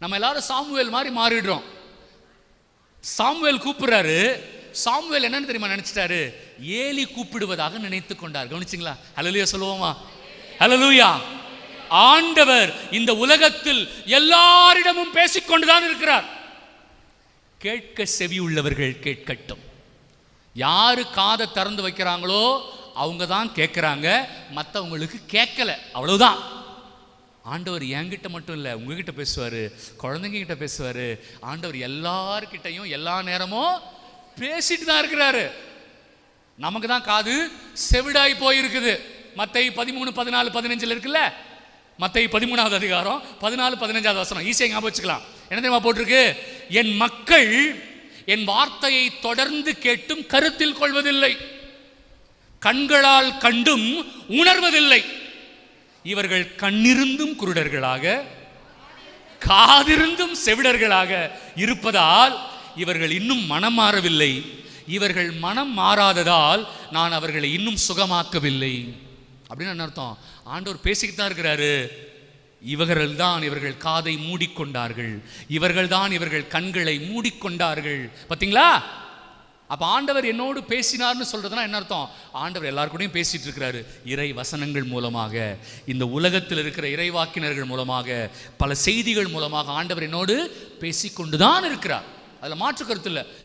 நம்ம எல்லாரும் சாமுவேல் மாதிரி மாறிடுறோம். சாமுவேல் கூப்பிடுறாரு. சாமுவேல் என்னன்னு தெரியுமா நினைச்சிட்டாரு? ஏலி கூப்பிடுவதாக நினைத்து கொண்டார். கவனிச்சிங்களா? ஹalleluya சொல்லுவோமா? ஹalleluya ஆண்டவர் இந்த உலகத்தில் எல்லாரிடமும் பேசிக்கொண்டுதான் இருக்கிறார். கேட்க செவி உள்ளவர்கள் கேட்கட்டும். யாரு காதை திறந்து வைக்கிறாங்களோ அவங்க தான் கேட்குறாங்க. மற்றவங்களுக்கு கேட்கல. அவ்வளவுதான். ஆண்டவர் என்கிட்ட மட்டும் இல்லை உங்ககிட்ட பேசுவார் குழந்தைங்க கிட்ட பேசுவார். ஆண்டவர் எல்லார்கிட்டையும் எல்லா நேரமும் பேசிட்டு தான் இருக்கிறாரு. நமக்கு தான் காது செவிடாய் போயிருக்குது. மத்தை பதிமூணு பதினாலு பதினஞ்சில் இருக்குல்ல? மத்தை பதிமூணாவது அதிகாரம் பதினாலு பதினஞ்சாவது வசனம். ஈஸியாக ஞாபகம் வச்சுக்கலாம் என்ன தெரியுமா போட்டிருக்கு? என் மக்கள் என் வார்த்தையை தொடர்ந்து கேட்டும் கருத்தில் கொள்வதில்லை. கண்களால் கண்டும் உணர்வதில்லை. இவர்கள் கண்ணிருந்தும் குருடர்களாக காதிருந்தும் செவிடர்களாக இருப்பதால் இவர்கள் இன்னும் மனம் மாறவில்லை. இவர்கள் மனம் மாறாததால் நான் அவர்களை இன்னும் சுகமாக்கவில்லை. அப்படின்னு என்ன அர்த்தம்? ஆண்டவர் பேசிக்கிட்டு தான் இருக்கிறாரு. இவர்கள் தான் இவர்கள் காதை மூடிக்கொண்டார்கள். இவர்கள் தான் இவர்கள் கண்களை மூடிக்கொண்டார்கள். பார்த்தீங்களா அப்போ ஆண்டவர் என்னோடு பேசினார்னு சொல்கிறதுனா என்ன அர்த்தம்? ஆண்டவர் எல்லார் கூடயும் இருக்கிறாரு இறை வசனங்கள் மூலமாக இந்த உலகத்தில் இருக்கிற இறைவாக்கினர்கள் மூலமாக பல செய்திகள் மூலமாக ஆண்டவர் என்னோடு பேசிக்கொண்டுதான் இருக்கிறார். அதில் மாற்று கருத்து இல்லை.